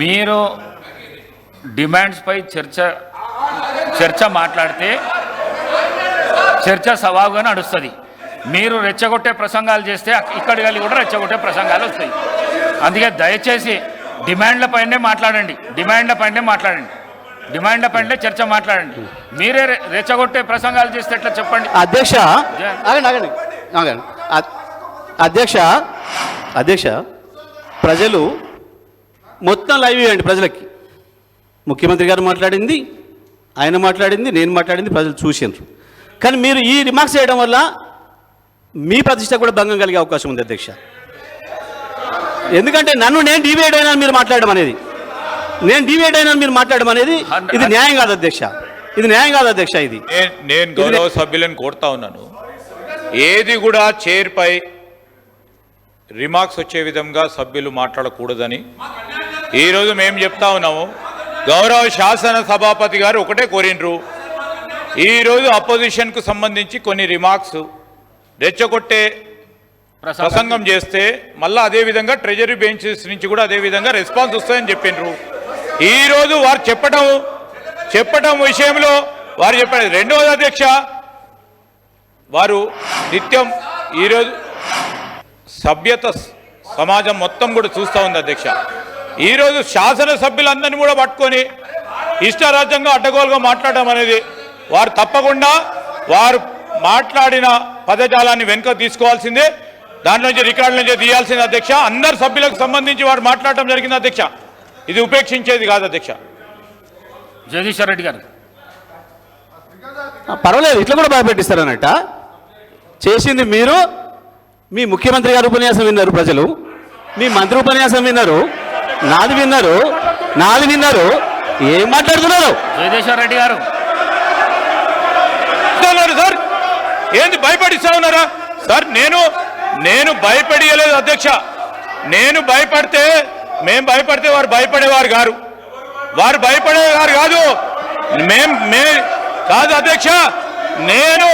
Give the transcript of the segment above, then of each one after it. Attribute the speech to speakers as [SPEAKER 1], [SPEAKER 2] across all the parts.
[SPEAKER 1] మీరు డిమాండ్స్పై చర్చ చర్చ మాట్లాడితే చర్చ సవాలుగా నడుస్తుంది. మీరు రెచ్చగొట్టే ప్రసంగాలు చేస్తే ఇక్కడి వెళ్ళి కూడా రెచ్చగొట్టే ప్రసంగాలు వస్తాయి. అందుకే దయచేసి డిమాండ్లపైనే మాట్లాడండి. డిమాండ్లపైనే మాట్లాడండి. డిమాండ్లపైనే చర్చ మాట్లాడండి. మీరే రెచ్చగొట్టే ప్రసంగాలు చేస్తే ఎట్లా చెప్పండి?
[SPEAKER 2] అధ్యక్ష అధ్యక్ష అధ్యక్ష ప్రజలు మొత్తం లైవ్ ఇవ్వండి ప్రజలకి. ముఖ్యమంత్రి గారు మాట్లాడింది ఆయన మాట్లాడింది నేను మాట్లాడింది ప్రజలు చూసినారు కానీ మీరు ఈ రిమార్క్స్ చేయడం వల్ల మీ ప్రతిష్ట కూడా భంగం కలిగే అవకాశం ఉంది అధ్యక్ష. ఎందుకంటే నన్ను నేను డివైడ్ అయినా మీరు మాట్లాడడం అనేది. నేను డివైడ్ అయినా మీరు మాట్లాడడం అనేది ఇది న్యాయం కాదు అధ్యక్ష. ఇది న్యాయం కాదు అధ్యక్ష ఇది.
[SPEAKER 3] నేను గౌరవ సభ్యులను కోరుతా ఉన్నాను. ఏది కూడా చైర్పై రిమార్క్స్ వచ్చే విధంగా సభ్యులు మాట్లాడకూడదని ఈరోజు మేము చెప్తా ఉన్నాము గౌరవ శాసన సభాపతి గారు ఒకటే కోరిండ్రు. ఈరోజు అపోజిషన్కు సంబంధించి కొన్ని రిమార్క్స్ రెచ్చగొట్టే ప్రసంగం. చేస్తే మళ్ళీ అదే విధంగా ట్రెజరీ బెంచెస్ నుంచి కూడా అదే విధంగా రెస్పాన్స్ వస్తాయని చెప్పిండ్రు. ఈరోజు వారు చెప్పడం చెప్పడం విషయంలో వారు చెప్పారు. రెండవది అధ్యక్ష వారు నిత్యం ఈరోజు సభ్యత సమాజం మొత్తం కూడా చూస్తూ ఉంది అధ్యక్ష. ఈరోజు శాసనసభ్యులందరినీ కూడా పట్టుకొని ఇష్టరాజ్యంగా అడ్డగోలుగా మాట్లాడడం అనేది వారు తప్పకుండా వారు మాట్లాడిన పదజాలాన్ని వెనుక తీసుకోవాల్సిందే. దాంట్లో నుంచి రికార్డుల నుంచి తీయాల్సింది అధ్యక్ష. అందరు సభ్యులకు సంబంధించి వారు మాట్లాడటం జరిగింది అధ్యక్ష. ఇది ఉపేక్షించేది కాదు అధ్యక్ష.
[SPEAKER 1] జగదీశ్వర్ రెడ్డి గారు.
[SPEAKER 2] పర్వాలేదు ఇట్లా కూడా భయపెట్టిస్తారన్నట్ట. చేసింది మీరు మీ ముఖ్యమంత్రి గారు ఉపన్యాసం విన్నారు ప్రజలు మీ మంత్రి ఉపన్యాసం విన్నారు. నాది విన్నారు నాది విన్నారు. ఏం మాట్లాడుతున్నారు?
[SPEAKER 1] జగదీశ్వర్ రెడ్డి గారు
[SPEAKER 3] సార్. ఏంది భయపడిస్తా ఉన్నారా? సార్ నేను నేను భయపడియలేదు అధ్యక్ష. నేను భయపడితే మేం భయపడితే వారు భయపడేవారు గారు. వారు భయపడేవారు కాదు. మేం మే కాదు అధ్యక్ష. నేను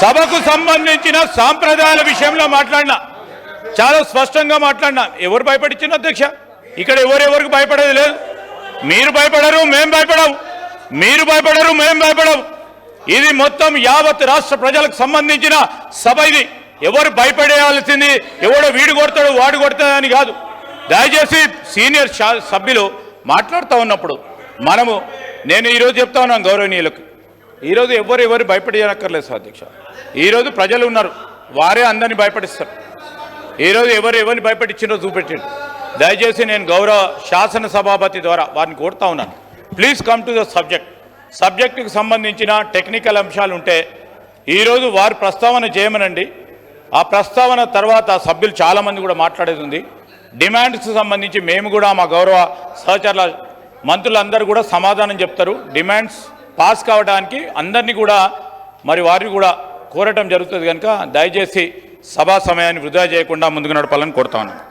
[SPEAKER 3] సభకు సంబంధించిన సాంప్రదాయాల విషయంలో మాట్లాడినా. చాలా స్పష్టంగా మాట్లాడినా. ఎవరు భయపడిచ్చిన అధ్యక్ష? ఇక్కడ ఎవరెవరికి భయపడేది లేదు. మీరు భయపడరు మేం భయపడవు మీరు భయపడరు మేం భయపడవు ఇది మొత్తం యావత్ రాష్ట్ర ప్రజలకు సంబంధించిన సభ ఇది. ఎవరు భయపడేయాల్సింది ఎవడో వీడు కొడతాడు వాడు కొడతాడని కాదు. దయచేసి సీనియర్ సభ్యులు మాట్లాడుతూ ఉన్నప్పుడు మనము నేను ఈరోజు చెప్తా ఉన్నాను గౌరవనీయులకు. ఈరోజు ఎవరు ఎవరు భయపడేయనక్కర్లేదు సార్ అధ్యక్ష. ఈరోజు ప్రజలు ఉన్నారు. వారే అందరినీ భయపడిస్తారు. ఈరోజు ఎవరు ఎవరిని భయపెట్టించినో చూపెట్టిండు. దయచేసి నేను గౌరవ శాసన సభాపతి ద్వారా వారిని కోరుతా ఉన్నాను. Please come to the subject సబ్జెక్టుకు సంబంధించిన టెక్నికల్ అంశాలు ఉంటే ఈరోజు వారు ప్రస్తావన చేయమనండి. ఆ ప్రస్తావన తర్వాత సభ్యులు చాలామంది కూడా మాట్లాడేది ఉంది. డిమాండ్స్కి సంబంధించి మేము కూడా మా గౌరవ సహచరుల మంత్రులందరూ కూడా సమాధానం చెప్తారు. డిమాండ్స్ పాస్ కావడానికి అందరినీ కూడా మరి వారిని కూడా కోరటం జరుగుతుంది కనుక దయచేసి సభా సమయాన్ని వృధా చేయకుండా ముందుకు నడపాలని కోరుతా ఉన్నాను.